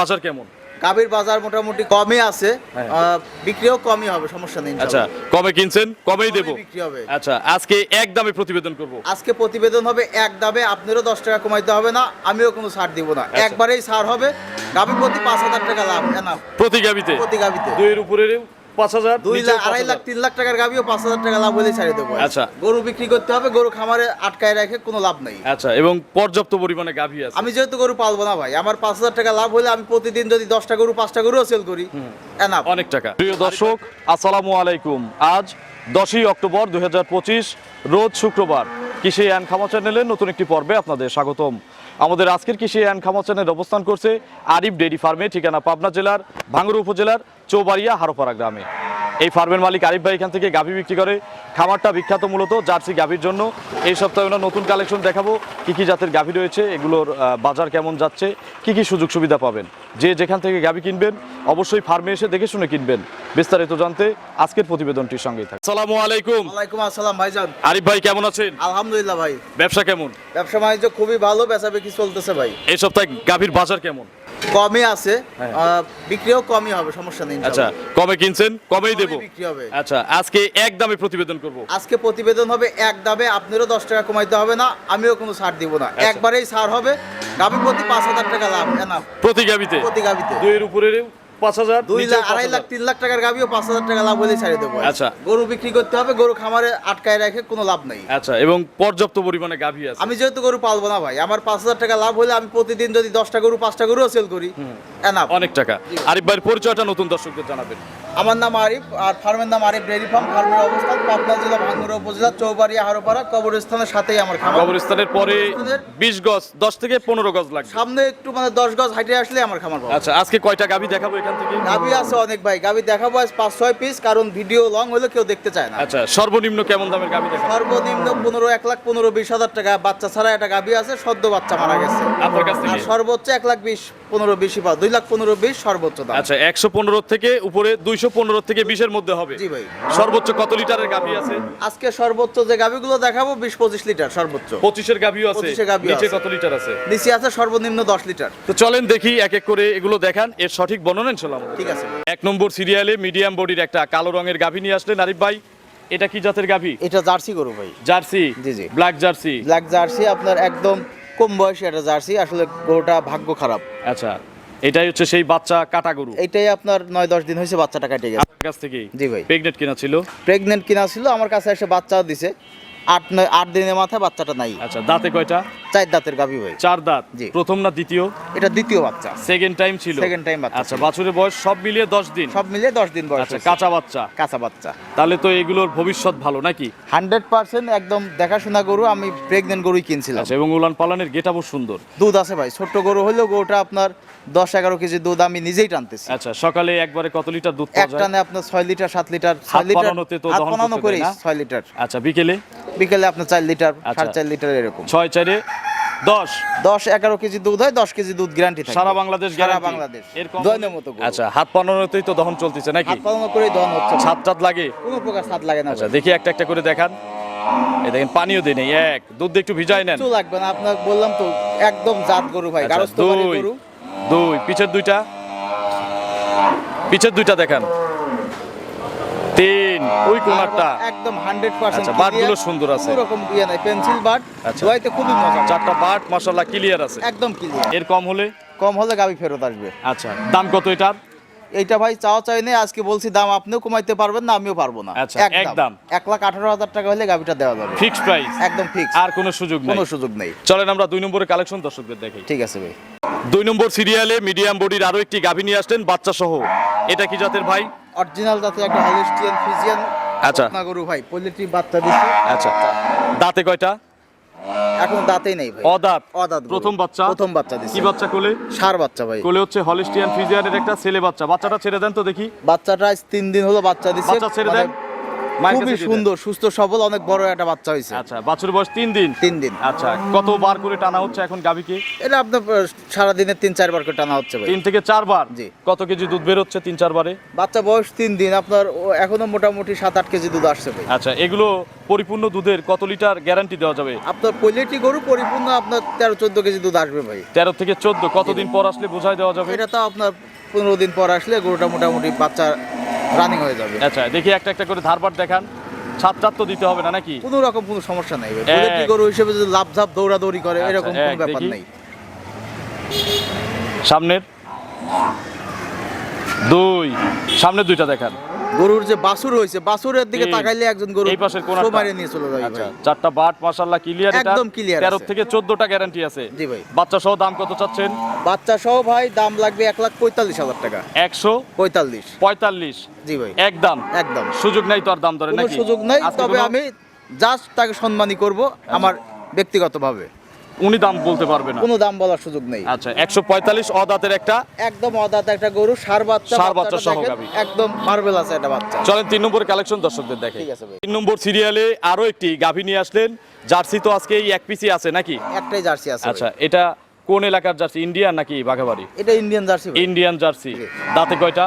বাজার কেমন? গাভীর বাজার মোটামুটি কমই আছে। হ্যাঁ। বিক্রিও কমই হবে সমস্যা নেই আচ্ছা কবে কমে কিনছেন? কমেই দেবো? বিক্রি হবে। আচ্ছা আজকে এক দামে প্রতিবেদন করব। আজকে প্রতিবেদন হবে এক দামে আপনারও দশ টাকা কমাইতে হবে না আমিও কোনো ছাড় দিব না। আচ্ছা। একবারেই ছাড় হবে গাভী প্রতি পাঁচ হাজার টাকা লাভ প্রতি গাবিতে প্রতি গাভীতে। দুইয়ের উপরে পাঁচ হাজার দুই লাখ আড়াই লাখ তিন লাখ টাকার গাভিও পাঁচ হাজার টাকা লাভ হলেই ছাড়িয়ে দেবো। আচ্ছা। গরু বিক্রি করতে হবে গরু খামারে আটকায় রেখে কোনো লাভ নেই। আচ্ছা এবং পর্যাপ্ত পরিমাণে গাভী আছে। আমি যেহেতু গরু পালবো না ভাই আমার পাঁচ হাজার টাকা লাভ হলে আমি প্রতিদিন যদি দশটা গরু পাঁচটা গরুও সেল করি এনাফ অনেক টাকা। প্রিয় দর্শক আসসালামু আলাইকুম। আজ দশই অক্টোবর দুই হাজার পঁচিশ রোজ শুক্রবার। কৃষি অ্যান্ড খামা চ্যানেলের নতুন একটি পর্বে আপনাদের স্বাগতম। আমাদের আজকের কৃষি অ্যান্ড খামার অবস্থান করছে আরিফ ডেরি ফার্মে, ঠিকানা পাবনা জেলার ভাঙ্গুর উপজেলার চৌবাড়িয়া হারোপাড়া গ্রামে। এই ফার্মের মালিক আরিফ ভাই এখান থেকে গাভী বিক্রি করে। খামারটা বিখ্যাত মূলত জার্সি গাভীর জন্য। এই সপ্তাহে ওনার নতুন কালেকশন দেখাবো। কি কি জাতের গাভী রয়েছে এগুলোর বাজার কেমন যাচ্ছে কি কি সুযোগ সুবিধা পাবেন। যে যেখান থেকে গাভী কিনবেন অবশ্যই ফার্মে এসে দেখে শুনে কিনবেন। বিস্তারিত জানতে আজকের প্রতিবেদনটির সঙ্গেই থাকুন। সালামু আলাইকুম। ওয়ালাইকুম আসসালাম ভাইজান। আরিফ ভাই কেমন আছেন? আলহামদুলিল্লাহ ভাই। ব্যবসা কেমন? ব্যবসা বাণিজ্য খুবই ভালো বেচা বিক্রি চলতেছে ভাই। এই সপ্তাহে গাভীর বাজার কেমন? কমই আছে হ্যাঁ। বিক্রিও কমই হবে সমস্যা নেই আচ্ছা কবে কমে কিনছেন কমেই দেবো। বিক্রি হবে। আচ্ছা আজকে এক দামে প্রতিবেদন করব। আজকে প্রতিবেদন হবে এক দামে আপনারও দশ টাকা কমাইতে হবে না আমিও কোনো ছাড় দিব না। আচ্ছা। একবারেই ছাড় হবে গাবি প্রতি পাঁচ হাজার টাকা লাভ প্রতি গাবিতে প্রতি গাভীতে। দুইয়ের উপরে পাঁচ হাজার দুই লাখ আড়াই লাখ তিন লাখ টাকার গাভিও পাঁচ হাজার টাকা লাভ দেবো। আচ্ছা। গরু বিক্রি করতে হবে গরু খামারে আটকায় রেখে কোনো লাভ নেই। আচ্ছা এবং পর্যাপ্ত পরিমাণে গাভী আছে। আমি যেহেতু গরু পালবো না ভাই আমার পাঁচ হাজার টাকা লাভ হলে আমি প্রতিদিন যদি দশটা গরু পাঁচটা গরুও সেল করি এনাফ অনেক টাকা। আরিফ ভাইয়ের পরিচয়টা নতুন দর্শকদের জানাবেন। আমার নাম আরিফ আর ফার্মের নাম আরিফ ডেয়ারি ফার্ম। ফার্মের অবস্থান পাবনা জেলা ভাঙ্গুরা উপজেলা হারোপাড়া কবরস্থানের সাথেই আমার খামার। কবরস্থানের পরে বিশ গজ দশ থেকে পনেরো গজ লাগবে। সামনে একটু মানে দশ গজ হাইটে আসলে আমার খামার আচ্ছা আজকে কয়টা গাভী দেখাবো এখান থেকে গাভি আছে অনেক ভাই। গাভি দেখাবো আজ পাঁচ ছয় পিস কারণ ভিডিও লং হলে কেউ দেখতে চায় না। আচ্ছা সর্বনিম্ন কেমন দামের গাভী দেখাবো? সর্বনিম্ন পনেরো এক লাখ পনেরো বিশ হাজার টাকা। বাচ্চা ছাড়া একটা গাভি আছে সদ্য বাচ্চা মারা গেছে। আপনার কাছ আর সর্বোচ্চ এক লাখ বিশ পনেরো বিশই পাও দুই লাখ পনেরো বিশ সর্বোচ্চ দাম। আচ্ছা একশো পনেরো থেকে উপরে দুইশো পনেরো থেকে বিশের মধ্যে হবে। জি ভাই। সর্বোচ্চ কত লিটারের গাভী আছে? আজকে সর্বোচ্চ যে গাভিগুলো দেখাবো বিশ পঁচিশ লিটার সর্বোচ্চ। পঁচিশের গাভীও আছে? 25 এর নিচে কত লিটার আছে? নিচে আছে সর্বনিম্ন দশ লিটার। তো চলেন দেখি এক এক করে এগুলো দেখান। এর সঠিক বর্ণনা ইনশাল্লাহ ঠিক আছে। এক নম্বর সিরিয়ালে মিডিয়াম বডির একটা কালো রঙের গাভী নিয়ে আসলেন আরিফ ভাই। এটা কি জাতের গাভী? এটা জার্সি গরু ভাই। জার্সি? জি, জি। Black Jersey? ব্ল্যাক জার্সি আপনার একদম কম বয়সী একটা জার্সি। আসলে গরুটা ভাগ্য খারাপ। আচ্ছা এটাই হচ্ছে সেই বাচ্চা কাটা গরু। এইটাই আপনার নয় দশ দিন হয়েছে বাচ্চাটা কেটে গেছে। আপনার কাছ থেকেই জি ভাই। প্রেগনেন্ট কিনা ছিল? প্রেগনেন্ট কিনা ছিল আমার কাছে এসে বাচ্চাও দিছে। আট আট দিনের মাথায় বাচ্চাটা নাই। আচ্ছা দাঁতে কয়টা? চার দাঁতের গাভি ভাই চার দাঁত? জি। প্রথম না দ্বিতীয়? এটা দ্বিতীয় বাচ্চা। সেকেন্ড টাইম ছিল? Second time বাচ্চা আচ্ছা। বাছুরের বয়স সব মিলিয়ে দশ দিন? সব মিলিয়ে দশ দিন বয়স আচ্ছা কাঁচা বাচ্চা? কাঁচা বাচ্চা। তাহলে তো এগুলোর ভবিষ্যৎ ভালো নাকি? হান্ড্রেড পার্সেন্ট একদম দেখাশোনা গরু আমি প্রেগনেন্ট গরুই কিনছিলাম। আচ্ছা এবং উলান পালানের গেটাবো সুন্দর। দুধ আছে ভাই ছোট্ট গরু হলেও গরুটা আপনার দশ এগারো কেজি দুধ আমি নিজেই টানতেছি। আচ্ছা সকালে একবারে কত লিটার দুধ এক টানে আপনার ছয় লিটার সাত লিটার ছয় লিটার তো দহন করি না? ছয় লিটার। আচ্ছা বিকেলে? বিকেলে আপনার চার লিটার আচ্ছা। সাড়ে চার লিটার এরকম। ছয় চারে দশ। দশ এগারো কেজি দুধ হয় দশ কেজি দুধ গ্যারান্টি থাকে। সারা বাংলাদেশ সারা বাংলাদেশ। মতো আচ্ছা হাত পানানোতেই তো দহন চলতেছে নাকি? হাত পালানো করেই দহন হচ্ছে। ছাদ টাদ লাগে? কোনো প্রকার স্বাদ লাগে না আচ্ছা দেখি একটা একটা করে দেখান। এই দেখেন পানিও দেয় নেই এক। দুধ দিয়ে একটু ভিজাই নেন। কিছু লাগবে না আপনার বললাম তো একদম জাত গরু ভাই আচ্ছা, গারস্থ দুই। গরু। দুই পিছের দুইটা। পিছের দুইটা দেখান। তিন। ওই কোনারটা একদম হান্ড্রেড পার্সেন্ট আচ্ছা, বাটগুলো সুন্দর আছে। রকম ইয়ে নাই পেন্সিল বাট আচ্ছা। দোয়াইতে খুবই মজা চারটা বাট মাসাল্লাহ ক্লিয়ার আছে। একদম ক্লিয়ার এর কম হলে? কম হলে গাবি ফেরত আসবে। আচ্ছা দাম কত এটার? এইটা ভাই চাওয়া চাই নেই আজকে বলছি দাম আপনিও কমাইতে পারবেন না আমিও পারব না। আচ্ছা, একদম। এক লাখ আঠারো হাজার টাকা হলে গাবিটা দেওয়া যাবে। Fixed price? একদম ফিক্স আর কোনো সুযোগ নেই। কোনো সুযোগ নেই। চলেন আমরা দুই নম্বরের কালেকশন দর্শকদের দেখি ঠিক আছে ভাই। দুই নম্বর সিরিয়ালে মিডিয়াম বডির আরও একটি গাভী নিয়ে আসলেন বাচ্চা সহ এটা কি জাতের ভাই? অরিজিনাল জাতের একটা হলিস্টিয়ান ফিজিয়ান আচ্ছা। না গরু ভাই পোল্ট্রি বাচ্চা দিচ্ছে আচ্ছা। দাঁতে কয়টা? এখন দাঁতেই নেই ভাই। অদাঁত। অদাঁত প্রথম বাচ্চা? প্রথম বাচ্চা দিছে। কি বাচ্চা কোলে? সার বাচ্চা ভাই। কোলে হচ্ছে হলিস্টিয়ান ফিজিয়ানের একটা ছেলে বাচ্চা। বাচ্চাটা ছেড়ে দেন তো দেখি। বাচ্চাটা আজ তিন দিন হলো বাচ্চা দিছে। বাচ্চা ছেড়ে দেন। খুবই। সুন্দর সুস্থ সবল অনেক বড় একটা বাচ্চা হয়েছে। আচ্ছা বাছুরের বয়স তিন দিন? তিন দিন। আচ্ছা কত বার করে টানা হচ্ছে এখন গাভীকে এটা আপনার সারাদিনে তিন চারবার করে টানা হচ্ছে ভাই। তিন থেকে চারবার? জি। কত কেজি দুধ বের হচ্ছে তিন চারবারে? বাচ্চা বয়স তিন দিন আপনার এখনও মোটামুটি সাত আট কেজি দুধ আসছে ভাই। আচ্ছা এগুলো পরিপূর্ণ দুধের কত লিটার গ্যারান্টি দেওয়া যাবে? আপনার পৈলেটি গরু পরিপূর্ণ আপনার তেরো চোদ্দ কেজি দুধ আসবে ভাই। তেরো থেকে চোদ্দ কতদিন পর আসলে বোঝাই দেওয়া যাবে? এটা তো আপনার পনেরো দিন পর আসলে গরুটা মোটামুটি বাচ্চা রানিং হয়ে যাবে। আচ্ছা দেখি একটা একটা করে ধারবার দেখান। তো দিতে হবে না নাকি? কোনো রকম কোনো সমস্যা নাই গরু হিসেবে যদি লাভ ঝাপ দৌড়াদৌড়ি করে আচ্ছা, এরকম কোনো ব্যাপার। নাই। সামনের। দুই সামনের দুইটা দেখান। গরুর যে বাছুর হয়েছে বাছুরের দিকে তাকাইলে একজন গরু এই পাশের কোনাটা? সোমারে নিয়ে চলে যাবে আচ্ছা চারটা বাট মাশাল্লাহ ক্লিয়ার এটা। একদম ক্লিয়ার তেরো আছে। থেকে চোদ্দটা গ্যারান্টি আছে। জি ভাই। বাচ্চা সহ দাম কত চাচ্ছেন? বাচ্চা সহ ভাই দাম লাগবে এক লাখ পঁয়তাল্লিশ হাজার টাকা। একশো পঁয়তাল্লিশ। পঁয়তাল্লিশ। জি ভাই। একদম। একদম। সুযোগ নাই তো আর দাম ধরে নাকি? সুযোগ নাই তবে আমি জাস্ট তাকে সম্মানই করব আমার ব্যক্তিগতভাবে। উনি দাম বলতে পারবে না। কোনো দাম বলার সুযোগ নেই। আচ্ছা একশো পঁয়তাল্লিশ অদাতের একটা একদম অদাত একটা গরু সার বাচ্চা ষাঁড় বাচ্চা সহ একদম মার্বেল আছে একটা বাচ্চা। চলেন তিন নম্বর কালেকশন দর্শকদের দেখে। ঠিক আছে তিন নম্বর সিরিয়ালে আরও একটি গাভী নিয়ে আসলেন। জার্সি তো আজকে এই এক পিসি আছে নাকি? একটাই জার্সি আছে আচ্ছা এটা কোন এলাকার জার্সি ইন্ডিয়ান নাকি বাঘাবাড়ি? এটা ইন্ডিয়ান জার্সি ইন্ডিয়ান জার্সি। দাঁতে কয়টা?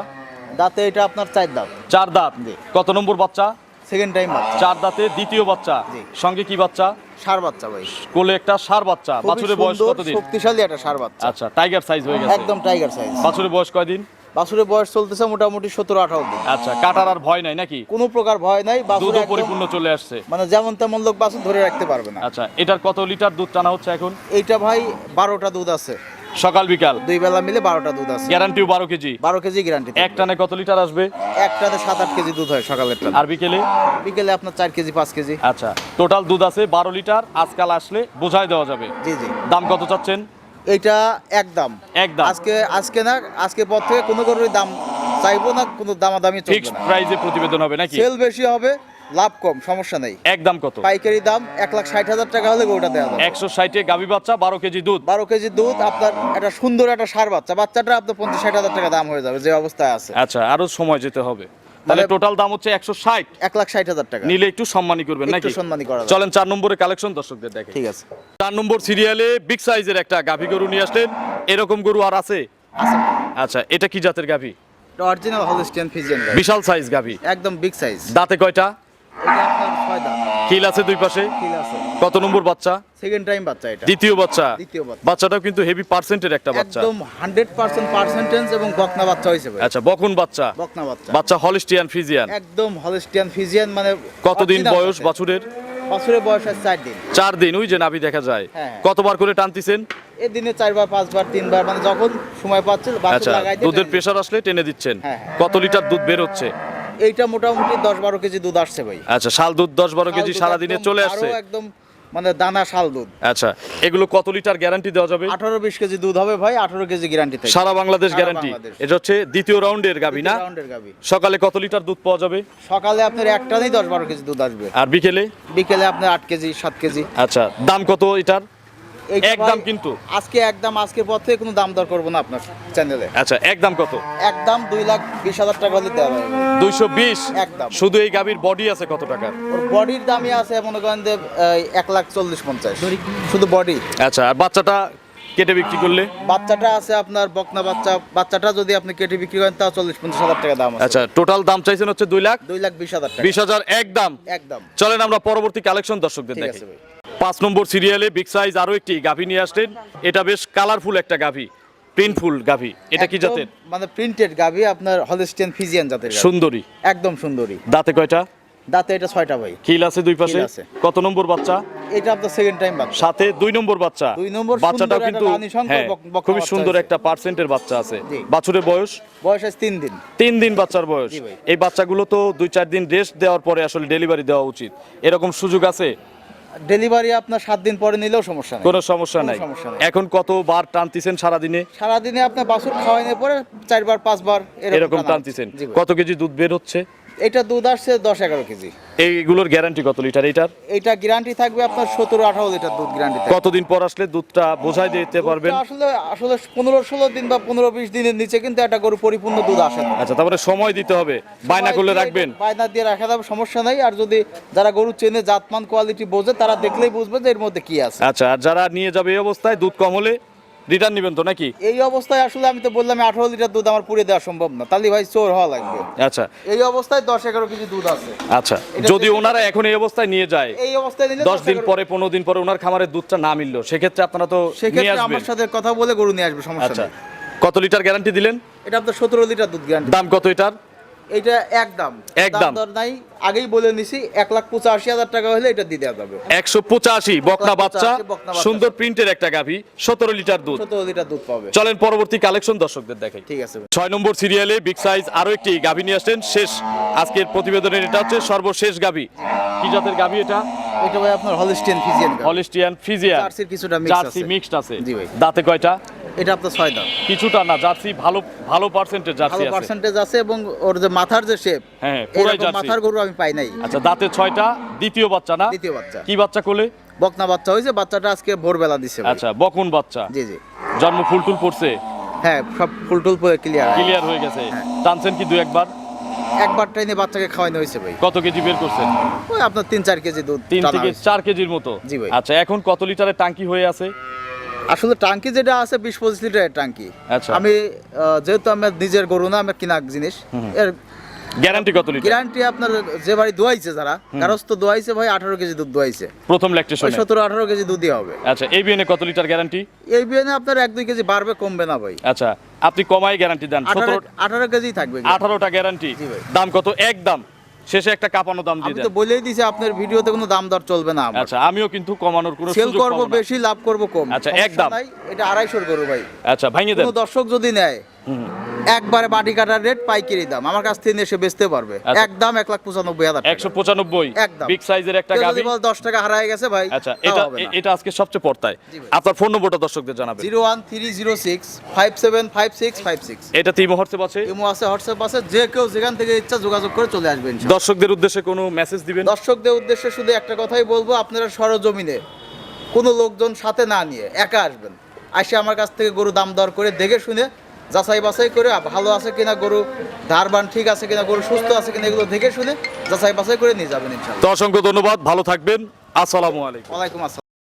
দাঁতে এটা আপনার চার দাঁত। চার দাঁত। কত নম্বর বাচ্চা? সেকেন্ড টাইম চার দাঁতে দ্বিতীয় বাচ্চা। সঙ্গে কি বাচ্চা? সার বাচ্চা ভাই। কোলে একটা সার বাচ্চা। বাছুরের বয়স কতদিন? শক্তিশালী একটা সার বাচ্চা। আচ্ছা টাইগার সাইজ হয়ে গেছে। একদম টাইগার সাইজ বাছুরের বয়স কয়দিন? বাছুরের বয়স চলতেছে মোটামুটি সতেরো আঠারো দিন। আচ্ছা কাটার আর ভয় নাই নাকি? কোনো প্রকার ভয় নাই দুধও পরিপূর্ণ চলে আসছে। মানে যেমন তেমন লোক বাছুর ধরে রাখতে পারবে না। আচ্ছা এটার কত লিটার দুধ টানা হচ্ছে এখন? এইটা ভাই বারোটা দুধ আছে। সকাল বিকাল? দুই বেলা মিলে বারোটা দুধ আছে। গ্যারান্টিও বারো কেজি? বারো কেজি গ্যারান্টি এক টানে কত লিটার আসবে? একটাতে সাত আট কেজি দুধ হয় সকালের টানে। আর বিকেলে? বিকেলে আপনার চার কেজি পাঁচ কেজি। আচ্ছা টোটাল দুধ আছে বারো লিটার আজকাল আসলে বোঝাই দেওয়া যাবে। জি জি। দাম কত চাচ্ছেন? এইটা একদম একদম আজকে আজকে না আজকে পর থেকে কোনো গরুর দাম চাইব না কোনো দামাদামি ফিক্সড না। প্রাইজে প্রতিবেদন হবে নাকি? সেল বেশি হবে লাভ কম সমস্যা নেই। একদম কত? পাইকারি দাম এক লাখ ষাট হাজার টাকা হলে গরুটা দেওয়া যাবে। একশো ষাটে গাভী বাচ্চা বারো কেজি দুধ। বারো কেজি দুধ আপনার একটা সুন্দর একটা সার বাচ্চা। বাচ্চাটা আপনার পঞ্চাশ ষাট হাজার টাকা দাম হয়ে যাবে যে অবস্থায় আছে। আচ্ছা আরও সময় যেতে হবে। তাহলে টোটাল দাম হচ্ছে একশো ষাট। এক লাখ ষাট হাজার টাকা। নিলে একটু সম্মানী করবেন একটু নাকি? সম্মানী করা চলেন চার নম্বরে কালেকশন দর্শকদের দেখে। ঠিক আছে। চার নম্বর সিরিয়ালে বিগ সাইজের একটা গাভী গরু নিয়ে আসলেন। এরকম গরু আর আছে? আছে। আচ্ছা এটা কি জাতের গাভী? অরিজিনাল হলিস্টিয়ান ফিজিয়ান বিশাল সাইজ গাভী। একদম বিগ সাইজ দাঁতে কয়টা? কিল আছে দুই পাশে? কত নম্বর বাচ্চা? সেকেন্ড টাইম বাচ্চা এটা। দ্বিতীয় বাচ্চা? দ্বিতীয় বাচ্চা। বাচ্চাটাও কিন্তু হেভি পার্সেন্টের একটা বাচ্চা। একদম হান্ড্রেড পার্সেন্ট পার্সেন্টেজ এবং বকনা বাচ্চা ভাই। আচ্ছা বকুন বাচ্চা। বকনা বাচ্চা। বাচ্চা হলিস্টিয়ান ফিজিয়ান একদম হলিস্টিয়ান ফিজিয়ান মানে কতদিন বয়স। বাছুরের? বছরের বয়স আছে চার দিন। চার দিন ওই যে নাভি দেখা যায়। হ্যাঁ। কতবার করে টানতিছেন? এ দিনে চারবার পাঁচবার তিনবার মানে যখন সময় পাচ্ছে বাছুর আচ্ছা লাগাই দুধের টেনে প্রেশার আসলে টেনে দিচ্ছেন। হ্যাঁ, হ্যাঁ। কত লিটার দুধ বের হচ্ছে। এইটা মোটামুটি দশ বারো কেজি দুধ আসছে ভাই। আচ্ছা শাল দুধ দশ বারো কেজি সারাদিনে চলে আসছে? একদম মানে দানা শাল দুধ। আচ্ছা এগুলো কত লিটার গ্যারান্টি দেওয়া যাবে? আঠারো বিশ কেজি দুধ হবে ভাই আঠারো কেজি গ্যারান্টি সারা বাংলাদেশ গ্যারান্টি এটা হচ্ছে দ্বিতীয় রাউন্ডের গাভি না? রাউন্ডের গাবি সকালে কত লিটার দুধ পাওয়া যাবে? সকালে আপনার একটাতেই দশ বারো কেজি দুধ আসবে। আর বিকেলে? বিকেলে আপনার আট কেজি সাত কেজি। আচ্ছা দাম কত এটার? একদম কিন্তু। আজকে একদম আজকে পর থেকে কোনো দাম দর করব না আপনার চ্যানেলে আচ্ছা একদম কত? একদম দুই লাখ বিশ হাজার টাকা হলে দেওয়া যাবে দুইশো বিশ? একদম। শুধু এই গাভীর বডি আছে কত ওর বডির দামই আছে মনে করেন যে এক লাখ চল্লিশ পঞ্চাশ। শুধু বডি আচ্ছা আর বাচ্চাটা কেটে বিক্রি করলে? বাচ্চাটা আছে আপনার বকনা বাচ্চা। বাচ্চাটা যদি আপনি কেটে বিক্রি করেন তাও চল্লিশ পঞ্চাশ হাজার টাকা দাম আচ্ছা টোটাল দাম চাইছেন হচ্ছে দুই লাখ? দুই লাখ বিশ হাজার বিশ হাজার একদম। একদম। চলেন আমরা পরবর্তী কালেকশন দর্শকদের দেখি। পাঁচ নম্বর সিরিয়ালে বিগ সাইজ আরও একটি গাভী নিয়ে আসলেন। এটা বেশ কালারফুল একটা গাভী প্রিন্টফুল গাভী। এটা কি জাতের? মানে প্রিন্টেড গাভি আপনার হলিস্টিয়ান ফিজিয়ান জাতের সুন্দরী। একদম সুন্দরী। দাঁতে কয়টা? দাঁতে এটা ছয়টা ভাই। খিল আছে দুই পাশে? কত নম্বর বাচ্চা? এটা আপনার সেকেন্ড টাইম বাচ্চা। সাথে দুই নম্বর বাচ্চা। দুই নম্বর বাচ্চাটাও কিন্তু হ্যাঁ খুবই সুন্দর একটা পার্সেন্টের বাচ্চা আছে। বাছুরের বয়স? বয়স আছে তিন দিন। তিন দিন বাচ্চার বয়স। এই বাচ্চাগুলো তো দুই চার দিন রেস্ট দেওয়ার পরে আসলে ডেলিভারি দেওয়া উচিত। এরকম সুযোগ আছে? ডেলিভারি আপনার সাত দিন পরে নিলেও সমস্যা নেই। কোনো সমস্যা নাই। সমস্যা নাই। এখন কতবার টানতেছেন সারাদিনে? সারাদিনে আপনার বাছুর খাওয়ানোর পরে চারবার পাঁচবার এরকম টানতেছেন। জি ভাই। কত কেজি দুধ বের হচ্ছে? এটা দুধ আসছে দশ এগারো কেজি। এইগুলোর গ্যারান্টি কত লিটার এটার এটা গ্যারান্টি থাকবে আপনার সতেরো আঠারো লিটার দুধ গ্যারান্টি কতদিন পর আসলে দুধটা বোঝাই দিতে পারবেন? আসলে আসলে পনেরো ষোলো দিন বা পনেরো বিশ দিনের নিচে কিন্তু একটা গরু পরিপূর্ণ দুধ আসে না। আচ্ছা তারপরে সময় দিতে হবে। বায়না করলে রাখবেন। বায়না দিয়ে রাখা যাবে সমস্যা নাই। আর যদি যারা গরু চেনে জাতমান কোয়ালিটি বোঝে তারা দেখলেই বুঝবে যে এর মধ্যে কি আছে। আচ্ছা আর যারা নিয়ে যাবে এই অবস্থায় দুধ কম হলে রিটার্ন নেবেন তো নাকি? এই অবস্থায় আসলে আমি তো বললাম আঠারো লিটার দুধ আমার পুড়ে দেওয়া সম্ভব না। তাহলে ভাই চোর হওয়া লাগবে। আচ্ছা। এই অবস্থায় দশ এগারো কেজি দুধ আছে। আচ্ছা যদি ওনারা এখন এই অবস্থায় নিয়ে যায় এই অবস্থায় নিলে দশ দিন পরে পনেরো দিন পরে ওনার খামারের দুধটা না মিললো সেক্ষেত্রে আপনারা তো সেক্ষেত্রে আমার সাথে কথা বলে গরু নিয়ে আসবে সমস্যা আচ্ছা কত লিটার গ্যারান্টি দিলেন? এটা আপনার সতেরো লিটার দুধ গ্যারান্টি দাম কত এটার? এটা। দর নাই। আগেই বলে নিছি এক লাখ পঁচাশি হাজার টাকা হলে এটা দিয়ে দেওয়া যাবে। একশো পঁচাশি বকনা বাচ্চা 185 বকনা বাচ্চা। সুন্দর প্রিন্টের একটা গাভী সতেরো লিটার দুধ। সতেরো লিটার দুধ পাবে। চলেন পরবর্তী কালেকশন দর্শকদের দেখাই। ঠিক আছে। ছয় নম্বর সিরিয়ালে বিগ সাইজ আরও একটি গাভী নিয়ে আসছেন শেষ আজকের প্রতিবেদনের এটা হচ্ছে সর্বশেষ গাভী। কি জাতের গাভী এটা? এটা ভাই আপনার হলিস্টিয়ান ফিজিয়ান হলিস্টিয়ান ফিজিয়ান জার্সির কিছুটা আছে। মিক্সড আছে। দাঁতে কয়টা? এটা আপনার ছয় দাম কিছুটা না জার্সি ভালো ভালো পার্সেন্টেজ জার্সি ভালো আছে। পার্সেন্টেজ আছে এবং ওর যে মাথার যে শেপ হ্যাঁ, পুরাই জার্সি। মাথার গরু আমি পাই নাই। আচ্ছা দাঁতে ছয়টা দ্বিতীয় বাচ্চা না? দ্বিতীয় বাচ্চা। কি বাচ্চা কোলে? বকনা বাচ্চা হয়েছে বাচ্চাটা আজকে ভোরবেলা দিছে আচ্ছা বকুন বাচ্চা। জি জি। জন্ম ফুল টুল পড়ছে? হ্যাঁ সব ফুল টুল ক্লিয়ার ক্লিয়ার হয়ে গেছে। হ্যাঁ। টানছেন কি দু একবার একবার টাইনে বাচ্চাকে খাওয়ানো হয়েছে ভাই। কত কেজি বের করছেন? ওই আপনার তিন চার কেজি দুধ তিন থেকে। চার কেজির মতো? জি ভাই। আচ্ছা এখন কত লিটারের টাঙ্কি হয়ে আছে? আসলে টাঙ্কি যেটা আছে বিশ পঁচিশ লিটারের টাঙ্কি। আচ্ছা। আমি যেহেতু আমার নিজের গরু না আমার কিনা জিনিস। এর গ্যারান্টি কত লিটার? গ্যারান্টি আপনার যে বাড়ি দোয়াইছে যারা কারস তো দোয়াইছে ভাই আঠারো কেজি দুধ দোয়াইছে। প্রথম ল্যাকটেশনে সতেরো আঠারো কেজি দুধই হবে। আচ্ছা এই বিএনে কত লিটার গ্যারান্টি এই বিয়ে আপনার এক দুই কেজি বাড়বে কমবে না ভাই। আচ্ছা আপনি কমাই গ্যারান্টি দেন। আঠারো সতেরো আঠারো কেজি থাকবে। আঠারোটা গ্যারান্টি জি ভাই। দাম কত? এক দাম শেষে একটা কাপানো দাম দিয়ে আমি তো বলেই দিছি আপনার ভিডিওতে কোনো দাম দর চলবে না আচ্ছা আমিও কিন্তু কমানোর কোনো সেল সুযোগ করব বেশি লাভ করব কম। আচ্ছা, এক একদম। এটা আড়াইশোর গরু ভাই। আচ্ছা ভাঙিয়ে দেন। কোনো দর্শক যদি নেয় হুম। একবারে বাটি কাটার রেট পাইকারি দাম। আমার কাছ থেকে এসে বেচতে পারবে। আচ্ছা। একদম এক লাখ পঁচানব্বই হাজার একশো পঁচানব্বই? একদম। বিগ সাইজের একটা যদি বলে দশ টাকা হারায় গেছে ভাই আচ্ছা এটা এটা আজকে সবচেয়ে পড়তায় আপনার ফোন নম্বরটা দর্শকদের জানাবেন। Zero one three zero six five seven five six five six. এটা তিমো হোয়াটসঅ্যাপ আছে? ইমো আছে হোয়াটসঅ্যাপ আছে যে কেউ যেখান থেকে ইচ্ছা যোগাযোগ করে চলে আসবেন দর্শকদের উদ্দেশ্যে কোনো মেসেজ দিবেন? দর্শকদের উদ্দেশ্যে শুধু একটা কথাই বলব আপনারা সরজমিনে কোনো লোকজন সাথে না নিয়ে একা আসবেন। আসে আমার কাছ থেকে গরু দাম দর করে দেখে শুনে যাচাই বাছাই করে ভালো আছে কিনা গরু ধারবান ঠিক আছে কিনা গরু সুস্থ আছে কিনা এগুলো দেখে শুনে যাচাই বাছাই করে নিয়ে যাবেন ইনশাআল্লাহ। তো অসংখ্য ধন্যবাদ ভালো থাকবেন। আসসালামু আলাইকুম। ওয়ালাইকুম আসসালাম।